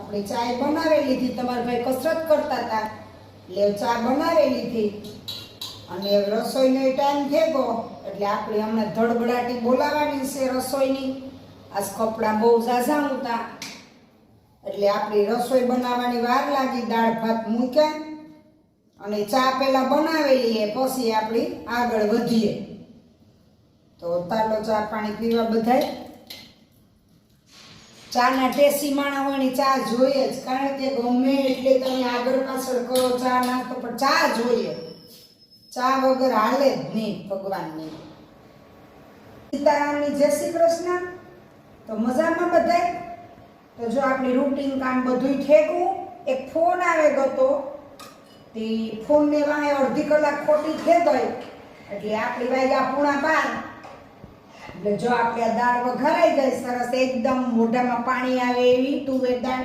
આપણે ચાય બનાવેલી હતી તમારા ભાઈ કસરત કરતા હતા. એટલે ચા બનાવેલી હતી અને રસોઈનો ટાઈમ થઈ એટલે આપણે હમણાં ધડબડાટી બોલાવાની છે રસોઈની. આજ કપડાં બહુ ઝાઝા હતા. એટલે આપણી રસોઈ બનાવવાની વાર લાગી. દાળ, ભાત મૂક્યા. અને ચા પહેલાં બનાવેલી એ, પછી આપણી આગળ વધીએ. તો તાલો ચા પાણી પીવા બધાય. ચાના ટેસી માણા ચા જોઈએ જ. કારણ કે ગમે એટલે તમે આગળ પાછળ કરો ચા નાખો પણ ચા જોઈએ. ચા વગર હાલે જ નહીં ભગવાનની. સીતારામની જય શ્રી કૃષ્ણ. તો મજામાં બધાય? તો જો આપણી રૂટીન કામ બધું ઠેકવું, એક ફોન આવે ગતો. તે ફોનને વાંહે અડધી કલાક ખોટી થઈ એટલે આપણી વાગ્યા પૂણા બાર. એટલે જો આપણે દાળ વઘારાઈ ગઈ સરસ, એકદમ મોઢામાં પાણી આવે એવી તુવેર દાળ.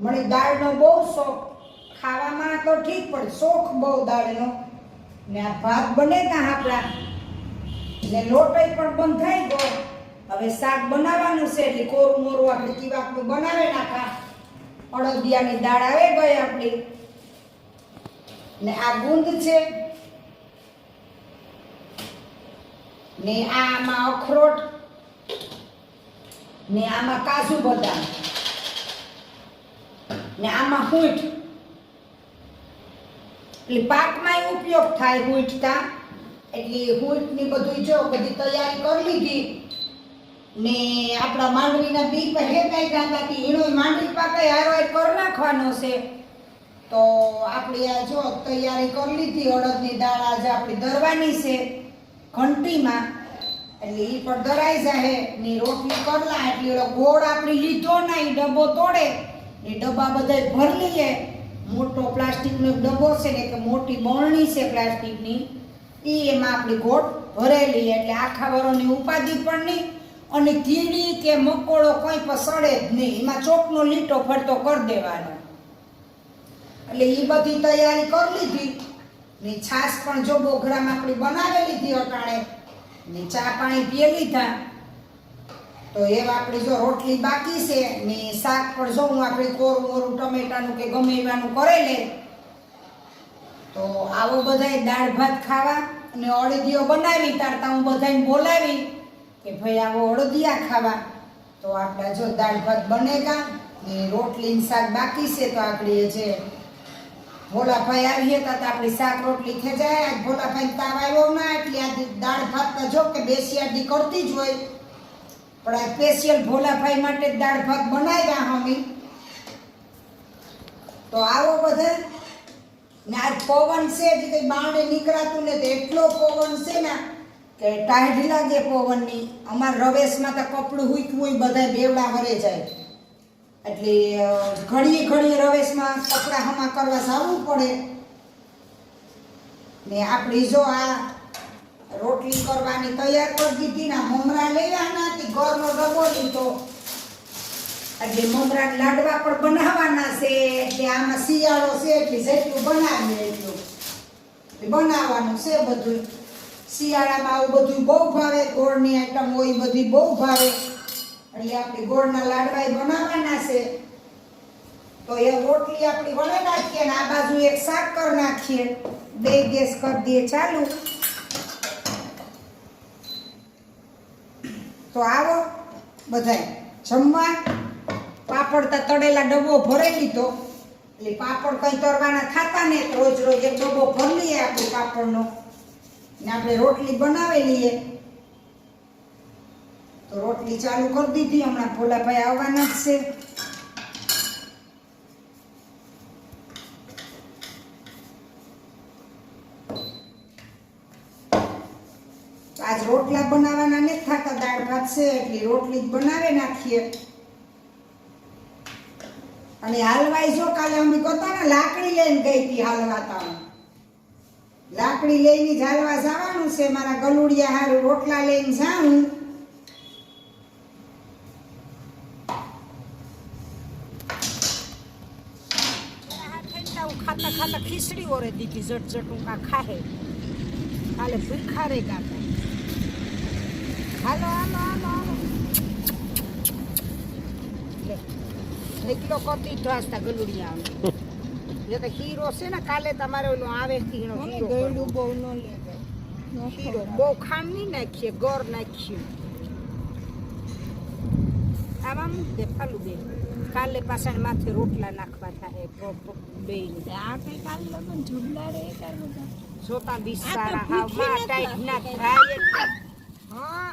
મને દાળનો બહુ શોખ. ખાવામાં તો ઠીક, પણ શોખ બહુ દાળનો. ને આ ભાત બને ત્યાં આપણા. ને લોટઈ પણ બંધાઈ ગયો. હવે શાક બનાવવાનું છે એટલે કોરું મોરું આપણે તીવાકનું બનાવે નાખા. અડદિયાની દાળ આવે ગઈ આપણી. ને આ ગુંદ છે. ને આમાં અખરોટ, ને આમાં કાજુ બદામ, ને આમાં હૂંઠ. એટલે પાકમાં ઉપયોગ થાય હૂંઠતા. એટલે હૂંઠની બધું જો બધી તૈયારી કરી લીધી ને આપણા માંડવીના બી હેકાઈ ગયા હતા એનો માંડવી પાકે હારો એ કરી નાખવાનો છે. તો આપણી આ જો તૈયારી કરી લીધી, અડદની દાળ આજે આપણી દરવાની છે. ઘંટીમાં. એટલે એ પણ દરાઈ જાય ને રોટલી કરલા, એટલે એનો ગોળ આપણે લીધો ના એ ડબ્બો તોડે. એ ડબ્બા બધા ભરી લઈએ. મોટો પ્લાસ્ટિકનો ડબ્બો છે ને કે મોટી બરણી છે પ્લાસ્ટિકની એ એમાં આપણી ગોળ ભરેલી એટલે આખા વરોની ઉપાધિ પણ નહીં. અને કીડી કે મકોડો કોઈ પણ સડે જ નહીં. એમાં ચોકનો લીટો ફરતો કરી દેવાનો. એટલે એ બધી તૈયારી કરી લીધી. ને છાશ પણ જો બોઘરામાં આપણી બનાવી લીધી અટાણે, ને ચા પાણી પીએ લીધા તો એવા આપણી જો રોટલી બાકી છે, ને શાક પણ જો હું આપણે કોરું મોરું ટમેટાનું કે ગમે એવાનું કરે લે, તો આવો બધાય દાળ ભાત ખાવા અને અડદિયો બનાવી તારતા હું બધાને બોલાવી કે ભાઈ આવો અડદિયા ખાવા. તો આપણા જો દાળ ભાત બને બનેગા ને રોટલી શાક બાકી છે, તો આપણે જે ભોલાભાઈ આવીએ તો આપણી શાક રોટલી જાય. આજ ભોલાભાઈ તાવ આવ્યો ના, એટલે આજે દાળ ભાત તો જો કે બેસિયાડી કરતી જ હોય. પણ આ સ્પેશિયલ ભોલાભાઈ માટે દાળ ભાત બનાવ્યા હમી. તો આવો બધા. ને આજ પવન છે જે કંઈ બાણે નીકળાતું ને તો એટલો પવન છે ને કે ટાઢી લાગે પવનની. અમારા રવેશમાં તો કપડું હુંકવું બધા બેવડા વરે જાય. એટલે ઘડીએ ઘડીએ રવેશમાં કપડાં હમા કરવા જવું પડે. ને આપણી જો આ રોટલી કરવાની તૈયાર કરી દીધી ના મમરા લેવાના તે ઘરનો ડબો લીધો. એટલે મમરા લાડવા પણ બનાવવાના છે, એટલે આમાં શિયાળો છે, એટલે જેટલું બનાવીએ એટલું. બનાવવાનું છે બધું. શિયાળામાં આવું બધું બહુ ભાવે, ગોળની આઈટમ હોય બધી બહુ ભાવે. એટલે આપણે ગોળના લાડવા ય બનાવવાના છે. તો એ રોટલી આપણી વણે નાખીએ ને આ બાજુ એક શાક નાખીએ. બે ગેસ કરી દઈએ ચાલુ. તો આવો બધાય. જમવા પાપડ તળેલા ડબ્બો ભરાઈ લીધો. એટલે પાપડ કંઈ તરવાના થતા ને રોજ રોજ એક ડબ્બો ભરી લઈએ આપણે પાપડનો. ને આપણે રોટલી બનાવી તો રોટલી ચાલુ કરી દીધી. હમણાં ભોલાભાઈ આવવાના જ છે. આજ રોટલા બનાવવાના નથી થતા. દાળ, ભાત છે એટલે રોટલી જ બનાવી નાખીએ. અને હાલવાઈ જો કાલે અમે કહેતા ને લાકડી લઈને ગઈ હતી હાલવા તા. હું. લાકડી લઈને જ હાલવા જવાનું છે. મારા ગલુડિયા હારું રોટલા લઈને જાઉં. ખાતા ખાતા ખીચડી ઓરે દીધી જટ જટ હું કા ખાહે. કાલે ભૂખા રે ગાતા. હાલો હાલો હાલો હાલો. લે ઢેકલો કરતી ઢાસતા ગલુડિયા એ તો હીરો છે ને કાલે તમારે ઓલો આવે હીરો મને બહુ ન લે હીરો બહુ ખાંડ નાખીએ ગોર નાખીએ. આમાં મૂક દે ફાલું બે કાલે પાછળ માથે રોટલા નાખવા થાય બે આ કઈ કાલ લગન જુબલા રે કાલ બધા. જોતા આ બિસારા તો હાવમાં ટાઈટ ના થાય હા.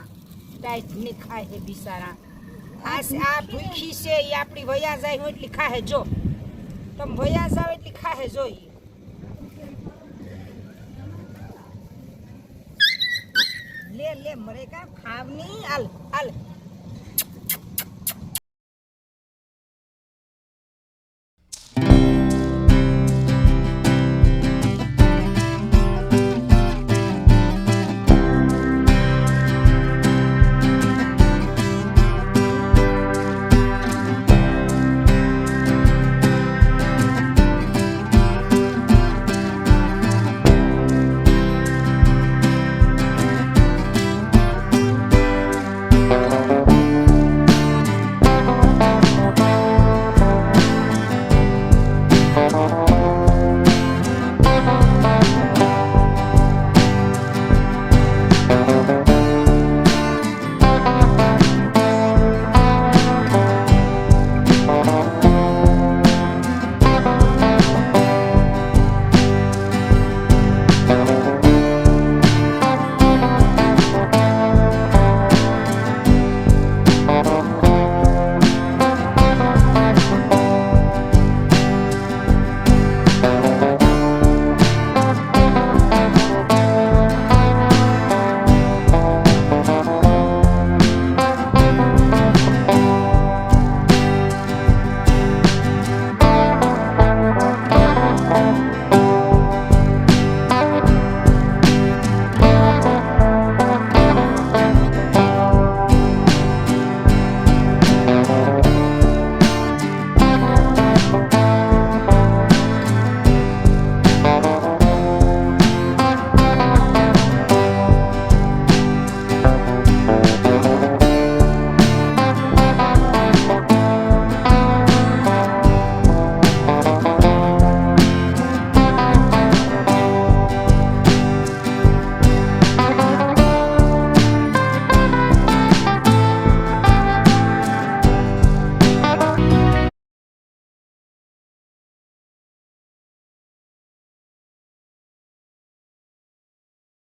ટાઈટની ખાય હે બિસારા આ આ ભૂખી છે એ આપણી વયા જાય હોય એટલી ખાહે જો. તમે વયા જાવ એટલી ખાહે જોઈ લે લે મરે કા ખાવ નહીં હાલ હાલ.